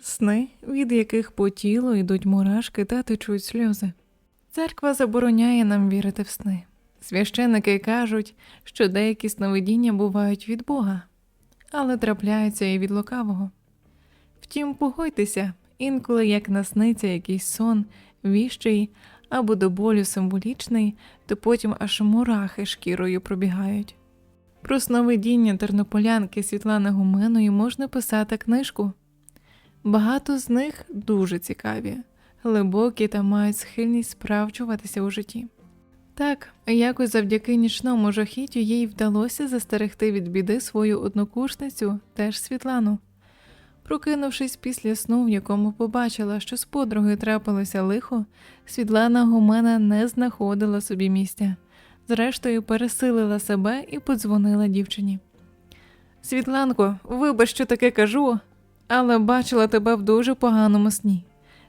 сни, від яких по тілу йдуть мурашки та течуть сльози. Церква забороняє нам вірити в сни. Священники кажуть, що деякі сновидіння бувають від Бога, але трапляються і від лукавого. Втім, погодьтеся, інколи як насниться якийсь сон, віщий або до болю символічний, то потім аж мурахи шкірою пробігають. Про сновидіння тернополянки Світлани Гуменої можна писати книжку. Багато з них дуже цікаві, глибокі та мають схильність справджуватися у житті. Так, якось завдяки нічному жахіттю їй вдалося застерегти від біди свою однокурсницю, теж Світлану. Прокинувшись після сну, в якому побачила, що з подругою трапилося лихо, Світлана Гумена не знаходила собі місця. Зрештою, пересилила себе і подзвонила дівчині. Світланко, вибач, що таке кажу, але бачила тебе в дуже поганому сні.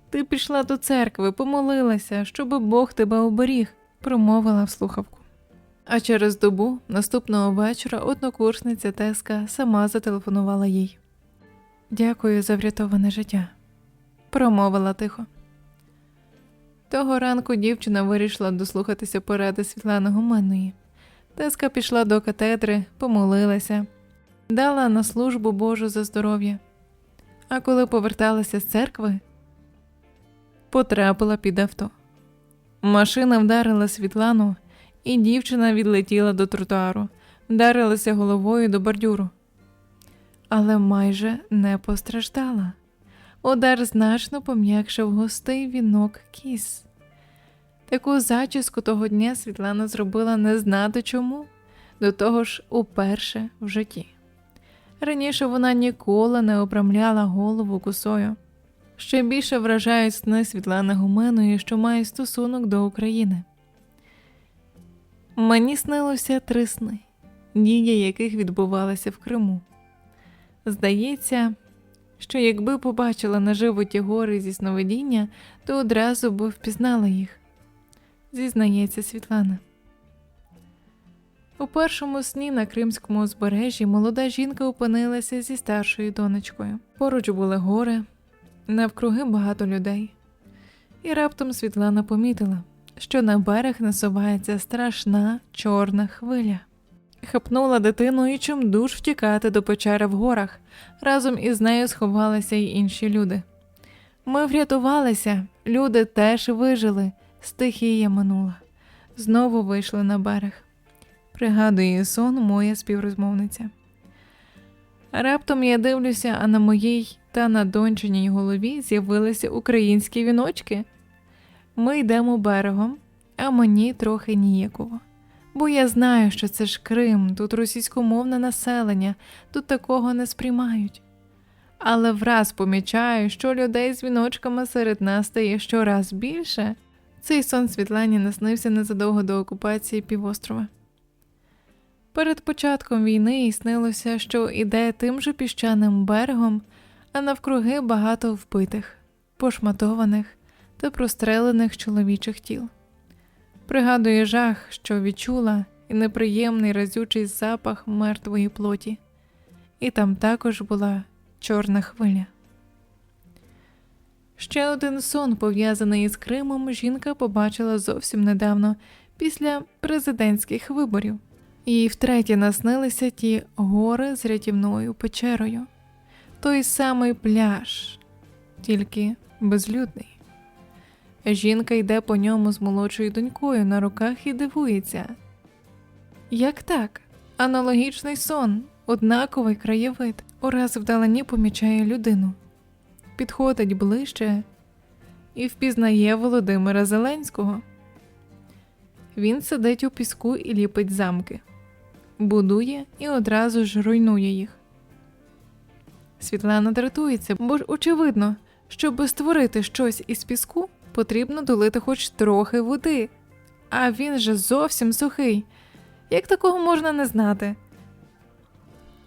Ти пішла до церкви, помолилася, щоб Бог тебе оберіг, промовила в слухавку. А через добу, наступного вечора, однокурсниця Теска сама зателефонувала їй. Дякую за врятоване життя, промовила тихо. Того ранку дівчина вирішила дослухатися поради Світлани Гуменної. Теска пішла до катедри, помолилася, дала на службу Божу за здоров'я. А коли поверталася з церкви, потрапила під авто. Машина вдарила Світлану, і дівчина відлетіла до тротуару, вдарилася головою до бордюру. Але майже не постраждала. Удар значно пом'якшив густий вінок кіс. Таку зачіску того дня Світлана зробила не знати чому, до того ж уперше в житті. Раніше вона ніколи не обрамляла голову косою. Ще більше вражають сни Світлани Гуменої, що має стосунок до України. Мені снилося три сни, дія яких відбувалися в Криму. Здається, що якби побачила наживо ті гори зі сновидіння, то одразу б впізнала їх, зізнається Світлана. У першому сні на Кримському узбережжі молода жінка опинилася зі старшою донечкою. Поруч були гори, навкруги багато людей. І раптом Світлана помітила, що на берег насувається страшна чорна хвиля. Хапнула дитину і чимдуж втікати до печери в горах. Разом із нею сховалися й інші люди. Ми врятувалися, люди теж вижили, стихія минула. Знову вийшли на берег. Пригадує сон моя співрозмовниця. Раптом я дивлюся, а на моїй та на дончиній голові з'явилися українські віночки. Ми йдемо берегом, а мені трохи ніяково. Бо я знаю, що це ж Крим, тут російськомовне населення, тут такого не сприймають. Але враз помічаю, що людей з віночками серед нас стає щораз більше. Цей сон Світлані наснився незадовго до окупації півострова. Перед початком війни їй снилося, що іде тим же піщаним берегом, а навкруги багато вбитих, пошматованих та прострелених чоловічих тіл. Пригадує жах, що відчула, і неприємний разючий запах мертвої плоті, і там також була чорна хвиля. Ще один сон, пов'язаний із Кримом, жінка побачила зовсім недавно, після президентських виборів. Їй втретє наснилися ті гори з рятівною печерою, той самий пляж, тільки безлюдний. Жінка йде по ньому з молодшою донькою на руках і дивується. Як так? Аналогічний сон, однаковий краєвид, ураз вдалині помічає людину. Підходить ближче і впізнає Володимира Зеленського. Він сидить у піску і ліпить замки, будує і одразу ж руйнує їх. Світлана дратується, бо ж очевидно, щоб створити щось із піску, потрібно долити хоч трохи води. А він же зовсім сухий. Як такого можна не знати?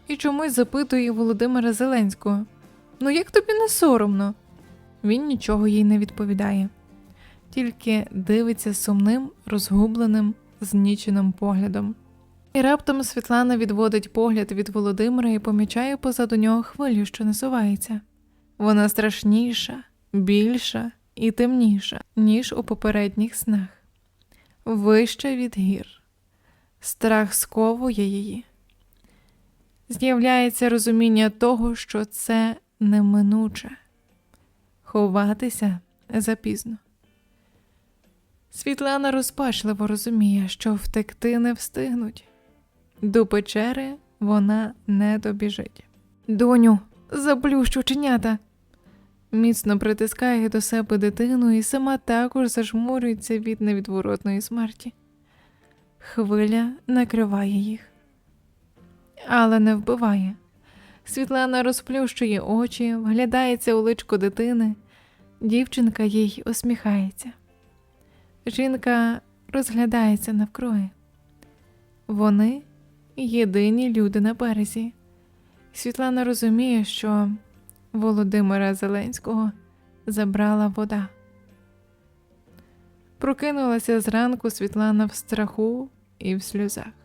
І чомусь запитує Володимира Зеленського: Ну як тобі не соромно? Він нічого їй не відповідає, тільки дивиться сумним, розгубленим, зніченим поглядом. І раптом Світлана відводить погляд від Володимира і помічає позаду нього хвилю, що насувається. Вона страшніша, більша і темніша, ніж у попередніх снах, вища від гір. Страх сковує її. З'являється розуміння того, що це неминуче. Ховатися запізно. Світлана розпачливо розуміє, що втекти не встигнуть. До печери вона не добіжить. Доню, заплющ оченята. Міцно притискає до себе дитину і сама також зажмурюється від невідворотної смерті. Хвиля накриває їх, але не вбиває. Світлана розплющує очі, вглядається у личко дитини. Дівчинка їй усміхається. Жінка розглядається навкруги. Вони єдині люди на березі. Світлана розуміє, що Володимира Зеленського забрала вода. Прокинулася зранку Світлана в страху і в сльозах.